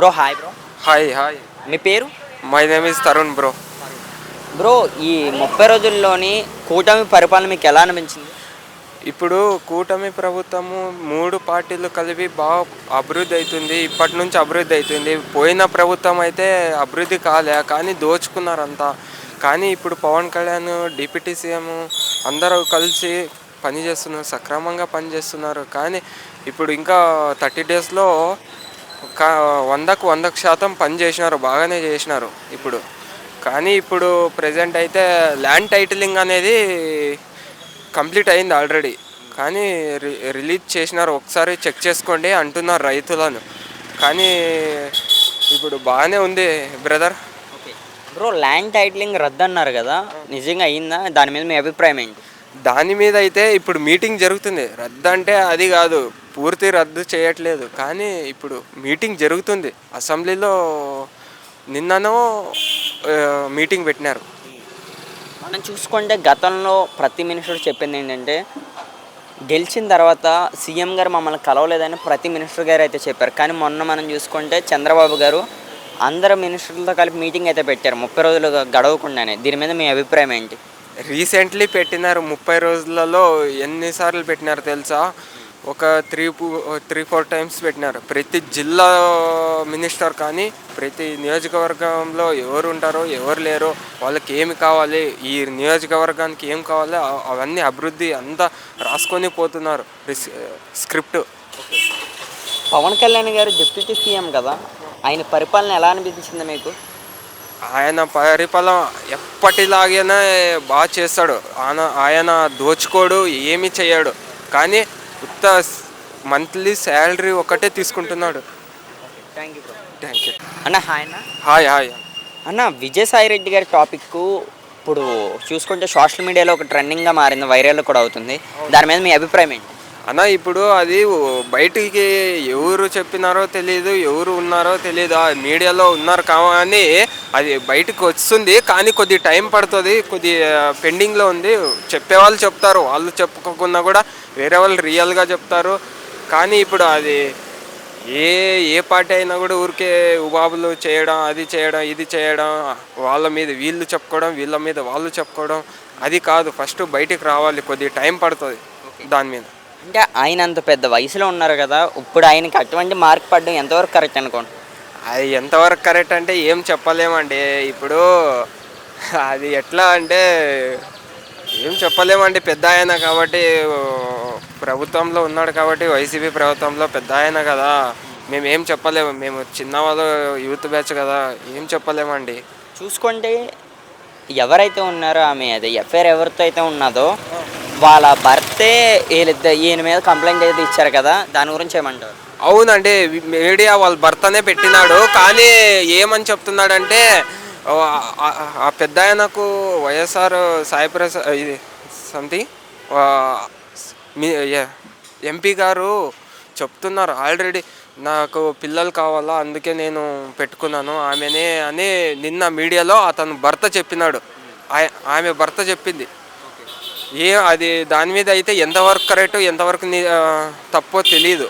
Bro hi bro hi hi మీ పేరు? My name is Tarun bro bro ఈ ముప్పై రోజుల్లోని కూటమి పరిపాలన మీకు ఎలా అనిపించింది? ఇప్పుడు కూటమి ప్రభుత్వము మూడు పార్టీలు కలిపి బాగా అభివృద్ధి అవుతుంది ఇప్పటి నుంచి అభివృద్ధి అవుతుంది పోయిన ప్రభుత్వం అయితే అభివృద్ధి కాలే కానీ దోచుకున్నారంతా. కానీ ఇప్పుడు పవన్ కళ్యాణ్ డిప్యూటీ సీఎం అందరూ కలిసి పనిచేస్తున్నారు సక్రమంగా పనిచేస్తున్నారు. కానీ ఇప్పుడు ఇంకా థర్టీ డేస్లో వందకు వందకు శాతం పని చేసినారు బాగానే చేసినారు ఇప్పుడు. కానీ ఇప్పుడు ప్రజెంట్ అయితే ల్యాండ్ టైటిలింగ్ అనేది కంప్లీట్ అయింది ఆల్రెడీ కానీ రి రిలీజ్ చేసినారు ఒకసారి చెక్ చేసుకోండి అంటున్నారు రైతులను. కానీ ఇప్పుడు బాగానే ఉంది brother okay bro land titling రద్దు అన్నారు కదా నిజంగా అయిందా? దాని మీద మీ అభిప్రాయం ఏంటి? దాని మీద అయితే ఇప్పుడు మీటింగ్ జరుగుతుంది. రద్దు అంటే అది కాదు. పూర్తి రద్దు చేయట్లేదు. కానీ ఇప్పుడు మీటింగ్ జరుగుతుంది. అసెంబ్లీలో నిన్ననో మీటింగ్ పెట్టినారు. మనం చూసుకుంటే గతంలో ప్రతి మినిస్టర్ చెప్పింది ఏంటంటే గెలిచిన తర్వాత సీఎం గారు మమ్మల్ని కలవలేదని ప్రతి మినిస్టర్ గారు అయితే చెప్పారు. కానీ మొన్న మనం చూసుకుంటే చంద్రబాబు గారు అందరు మినిస్టర్లతో కలిపి మీటింగ్ అయితే పెట్టారు. ముప్పై రోజులు గడవకుండానే. దీని మీద మీ అభిప్రాయం ఏంటి? రీసెంట్లీ పెట్టినారు. ముప్పై రోజులలో ఎన్నిసార్లు పెట్టినారు తెలుసా? ఒక త్రీ త్రీ ఫోర్ టైమ్స్ పెట్టినారు. ప్రతి జిల్లా మినిస్టర్ కానీ ప్రతి నియోజకవర్గంలో ఎవరు ఉంటారో ఎవరు లేరో వాళ్ళకి ఏమి కావాలి ఈ నియోజకవర్గానికి ఏం కావాలో అవ- అవన్నీ అభివృద్ధి అంతా రాసుకొని పోతున్నారు. స్క్రిప్ట్. పవన్ కళ్యాణ్ గారు డిప్యూటీ సీఎం కదా ఆయన పరిపాలన ఎలా అనిపించింది మీకు? ఆయన పరిపాలన ఎప్పటిలాగానే బాగా చేస్తాడు. ఆయన ఆయన దోచుకోడు ఏమి చేయడు. కానీ ఉత్త మంత్లీ శాలరీ ఒకటే తీసుకుంటున్నాడు. థ్యాంక్ యూ థ్యాంక్ యూ అన్న హాయ్ అన్న. Hi hi. అన్న విజయసాయి రెడ్డి గారి టాపిక్ ఇప్పుడు చూసుకుంటే సోషల్ మీడియాలో ఒక ట్రెండింగ్గా మారింది వైరల్ కూడా అవుతుంది. దాని మీద మీ అభిప్రాయం ఏంటి? అన్న ఇప్పుడు అది బయటికి ఎవరు చెప్పినారో తెలియదు ఎవరు ఉన్నారో తెలియదు ఆ మీడియాలో ఉన్నారు కానీ అది బయటకు వస్తుంది కానీ కొద్ది టైం పడుతుంది కొద్ది పెండింగ్లో ఉంది. చెప్పేవాళ్ళు చెప్తారు వాళ్ళు చెప్పుకోకుండా కూడా వేరే వాళ్ళు రియల్గా చెప్తారు. కానీ ఇప్పుడు అది ఏ ఏ పార్టీ అయినా కూడా ఊరికే ఉబాబులు చేయడం అది చేయడం ఇది చేయడం వాళ్ళ మీద వీళ్ళు చెప్పుకోవడం వీళ్ళ మీద వాళ్ళు చెప్పుకోవడం అది కాదు. ఫస్ట్ బయటికి రావాలి కొద్ది టైం పడుతుంది దాని మీద. అంటే ఆయన అంత పెద్ద వయసులో ఉన్నారు కదా ఇప్పుడు ఆయనకి అటువంటి మార్క్ పడడం ఎంతవరకు కరెక్ట్ అనుకోండి అది ఎంతవరకు కరెక్ట్ అంటే ఏం చెప్పలేమండి. ఇప్పుడు అది ఎట్లా అంటే ఏం చెప్పలేమండి. పెద్ద ఆయన కాబట్టి ప్రభుత్వంలో ఉన్నాడు కాబట్టి వైసీపీ ప్రభుత్వంలో పెద్ద ఆయన కదా. మేము ఏం చెప్పలేము. మేము చిన్నవాళ్ళు యూత్ బ్యాచ్ కదా. ఏం చెప్పలేమండి. చూసుకుంటే ఎవరైతే ఉన్నారో ఆమె అదే ఎఫ్ఐఆర్ ఎవరితో అయితే ఉన్నదో వాళ్ళ భర్తే వీళ్ళిద్దరు ఈయన మీద కంప్లైంట్ అయితే ఇచ్చారు కదా దాని గురించి ఏమంటారు? అవునండి మీడియా వాళ్ళ భర్తనే పెట్టినాడు కానీ ఏమని చెప్తున్నాడంటే ఆ- పెద్ద ఆయనకు వైఎస్ఆర్ సాయి ప్రసాద్ ఇది సంథింగ్ మీ ఎంపీ గారు చెప్తున్నారు ఆల్రెడీ నాకు పిల్లలు కావాలా అందుకే నేను పెట్టుకున్నాను ఆమెనే అని నిన్న మీడియాలో అతను భర్త చెప్పినాడు. ఆయ- ఆమె భర్త చెప్పింది. ఏ అది దాని మీద అయితే ఎంతవరకు కరెక్ట్ ఎంతవరకు తప్పో తెలియదు